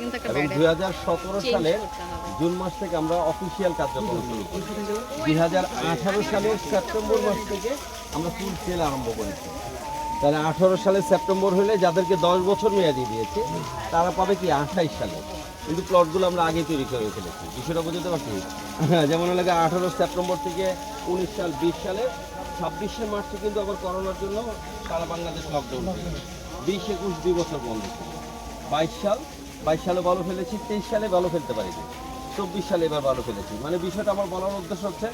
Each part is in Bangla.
কিন্তু একটা এবং দুই হাজার সতেরো সালে জুন মাস থেকে আমরা অফিসিয়াল কার্যক্রম শুরু করি। দুই হাজার আঠারো সালের সেপ্টেম্বর মাস থেকে আমরা ফুল সেল আরম্ভ করেছি। তাহলে আঠারো সালে সেপ্টেম্বর হলে যাদেরকে দশ বছর মেয়াদি দিয়েছে তারা পাবে কি আঠাইশ সালে। কিন্তু প্লটগুলো আমরা আগে তৈরি করে ফেলেছি। বিষয়টা বুঝতে পারছি? হ্যাঁ, যেমন লাগে আঠারো সেপ্টেম্বর থেকে উনিশ সাল বিশ সালে ছাব্বিশে মার্চে কিন্তু আবার করোনার জন্য সারা বাংলাদেশ লকডাউন বিশ একুশ দুই বছর বন্ধ ছিল। বাইশ সাল বাইশ সালে ভালো ফেলেছি, তেইশ সালে ভালো ফেলতে পারিনি। চব্বিশ সালে এবার ভালো ফেলেছি। মানে বিষয়টা আমার বলার উদ্দেশ্য হচ্ছে,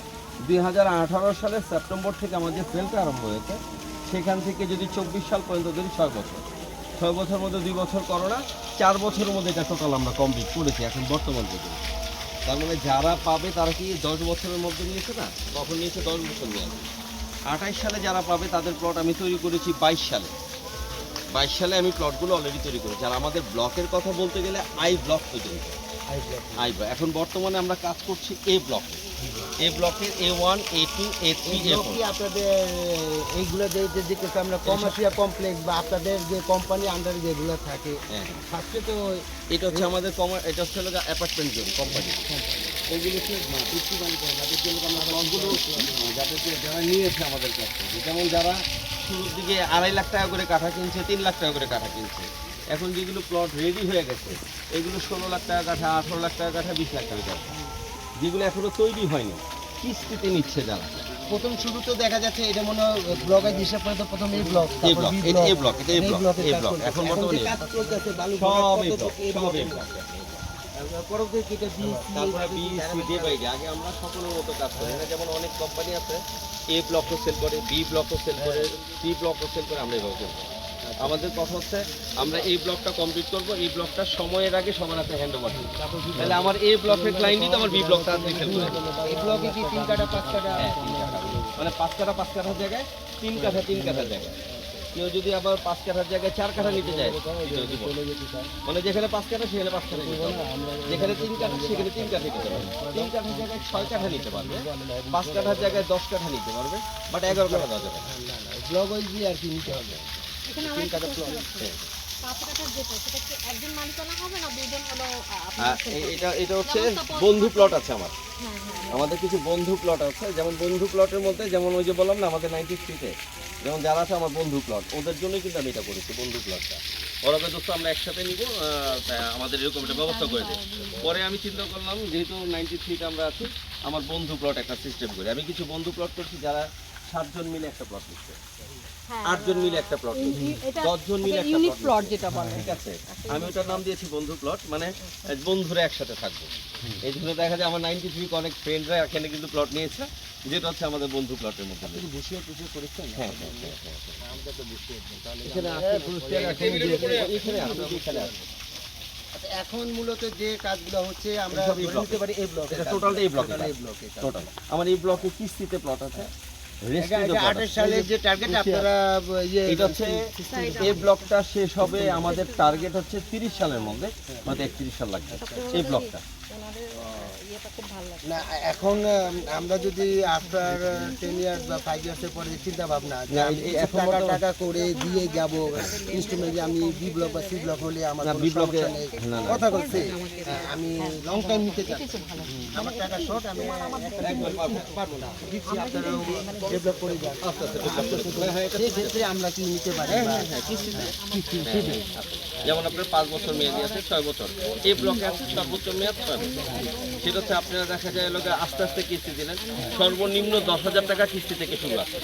দুই হাজার আঠারো সালের সেপ্টেম্বর থেকে আমার যে ফেলটা আরম্ভ হয়েছে, সেখান থেকে যদি চব্বিশ সাল পর্যন্ত ধরি ছয় বছর ছয় বছর মধ্যে দুই বছর করোনা, চার বছরের মধ্যে এটা টোটাল আমরা কমপ্লিট করেছি এখন বর্তমান থেকে তার মানে যারা পাবে তারা কি দশ বছরের মধ্যে নিয়েছে না? তখন নিয়েছে? দশ বছর নিয়ে আসবে আঠাইশ সালে যারা পাবে তাদের প্লট আমি তৈরি করেছি বাইশ সালে। বাইশ সালে আমি প্লটগুলো অলরেডি তৈরি করেছি। আর আমাদের ব্লকের কথা বলতে গেলে আই ব্লক হয়েছে। I block. এখন বর্তমানে আমরা কাজ করছি এ ব্লকে। এ ব্লকের A one A two A three A আপনাদের এইগুলো যে দেখতেছি আমরা কমার্শিয়াল কমপ্লেক্স বা আপনাদের যে কোম্পানি আন্ডারে যেগুলো থাকে হ্যাঁ। থাকছে তো এটা হচ্ছে আমাদের কমার এটা হচ্ছে হলো অ্যাপার্টমেন্ট জোন কোম্পানি বৃত্তি মালিক যাদের জন্য আমরা লসগুলো যাদেরকে যারা নিয়েছে আমাদের কাছে যেমন যারা শুরুর দিকে আড়াই লাখ টাকা করে কাঠা কিনছে তিন লাখ টাকা করে কাঠা কিনছে। এখন যেগুলো প্লট রেডি হয়ে গেছে এগুলো ষোলো লাখ টাকা কাঠা আঠারো লাখ টাকা কাঠা বিশ লাখ টাকা কাঠা। যেগুলো এখনও তৈরি হয়নি কিস্তিতে নিচ্ছে যারা প্রথম শুরু তো দেখা যাচ্ছে এটা মনে হয় ব্লকের হিসাব করে তো প্রথম এই ব্লক এই ব্লক এই ব্লক এই ব্লক এখন বর্তমানে কাজ চলতেছে বালু সব এই ব্লক সব এই ব্লকে। ব্লক পরবর্তীতে এটা বি তারপরে বি সি ডে আগে আমরা সকলের মতো কাজ করি। না যেমন অনেক কোম্পানি আছে এ ব্লকও সেল করে বি ব্লকও সেল করে সি ব্লকও সেল করে আমরা এভাবে করব আমাদের কথা হচ্ছে আমরা এই ব্লকটা কমপ্লিট করব এই ব্লকটা সময়ের আগে সবার হাতে হ্যান্ড ওভার তাহলে আমার এ ব্লকের ক্লায়েন্টই তো আমার বি ব্লকটা হাতে সেল এই ব্লকে কি তিন কাটা পাঁচ কাটা হ্যাঁ, কাঠা। মানে পাঁচ কাঠা পাঁচ কাঠার জায়গায় তিন কাঠা তিন কাঠার জায়গায়। কেউ যদি আবার পাঁচ কাঠার জায়গায় চার কাঠা নিতে চায় মানে যেখানে পাঁচ কাঠা সেখানে পাঁচ কাঠা নিতে হবে। যেখানে তিন কাঠা সেখানে তিন কাঠা নিতে পারবে তিন কাঠার জায়গায় ছয় কাঠা নিতে পারবে। পাঁচ কাঠার জায়গায় দশ কাঠা নিতে পারবে বাট এগারো কাঠা দেওয়া যাবে না। ব্লক ওইজি আর কি নিতে হবে। তিন কাঠা আপনারা এ- sell এটা এটা হচ্ছে বন্ধু প্লট আছে আমার। হ্যাঁ হ্যাঁ। আমাদের কিছু বন্ধু প্লট আছে। যেমন বন্ধু প্লটের মধ্যে যেমন ওই যে বললাম না আমাদের নাইনটি থ্রিতে যেমন যারা আছে আমার বন্ধু প্লট ওদের জন্যই কিন্তু আমি এটা করেছি, বন্ধু প্লটটা ওরা দোস্ত, আমরা একসাথে নিব আমাদের এরকম একটা ব্যবস্থা করে দেয় পরে আমি চিন্তা করলাম, যেহেতু নাইনটি থ্রিতে আমরা আছি, আমার বন্ধু প্লট একটা সিস্টেম করি। আমি কিছু বন্ধু প্লট করছি যারা সাতজন মিলে একটা প্লট নিচ্ছে হ্যাঁ। আটজন মিলে একটা প্লট দশজন মিলে একটা প্লট যেটা বলে। ঠিক আছে? আমি ওটার নাম দিয়েছি বন্ধু প্লট মানে বন্ধুরা একসাথে থাকব। এই জন্য দেখা যায় আমার নাইনটি থ্রি অনেক ফ্রেন্ডরা এখানে কিন্তু প্লট নিয়েছে যেটা হচ্ছে আমাদের বন্ধু প্লটের মধ্যে। বসিয়ে টুসিয়ে করেছেন? হ্যাঁ হ্যাঁ হ্যাঁ, হ্যাঁ। এখানে আচ্ছা, মূলত যে কাজগুলো হচ্ছে আমরা ব্লকে। পারি এই ব্লকে টোটালটা এই ব্লকে এই ব্লকে টোটাল আমার এই ব্লকে কিস্তিতে প্লট আছে। যে টার্গেট আপনারা ইয়ে এটা হচ্ছে এই ব্লকটা শেষ হবে আমাদের টার্গেট হচ্ছে তিরিশ সালের মধ্যে একত্রিশ সাল লাগবে এই ব্লকটা না এখন আমরা যদি আফটার টেন ইয়ার্স বা ফাইভ ইয়ার্সের পরে চিন্তা ভাবনা যে আমি এই- টাকা টাকা করে দিয়ে যাব ইনস্ট্রুমেন্ট আমি বি ব্লক বা সি ব্লক হলে আমার। কথা বলছে আমি লং টাইম নিতে চাই আমার টাকা শর্ট আমি পারব। না। দিচ্ছি আপনারা ডেভেলপ করে যান সেই ক্ষেত্রে আমরা কি নিতে পারি? হ্যাঁ হ্যাঁ হ্যাঁ যেমন আপনার পাঁচ বছর মেয়াদি আছে ছয় বছর। এই ব্লকে আছে সর্বোচ্চ মেয়াদ ছয় বছর। সেটা হচ্ছে আপনারা দেখা যায় লোকে আস্তে আস্তে কিস্তি দিলেন। সর্বনিম্ন দশ হাজার টাকা কিস্তি থেকে শুরু আছে।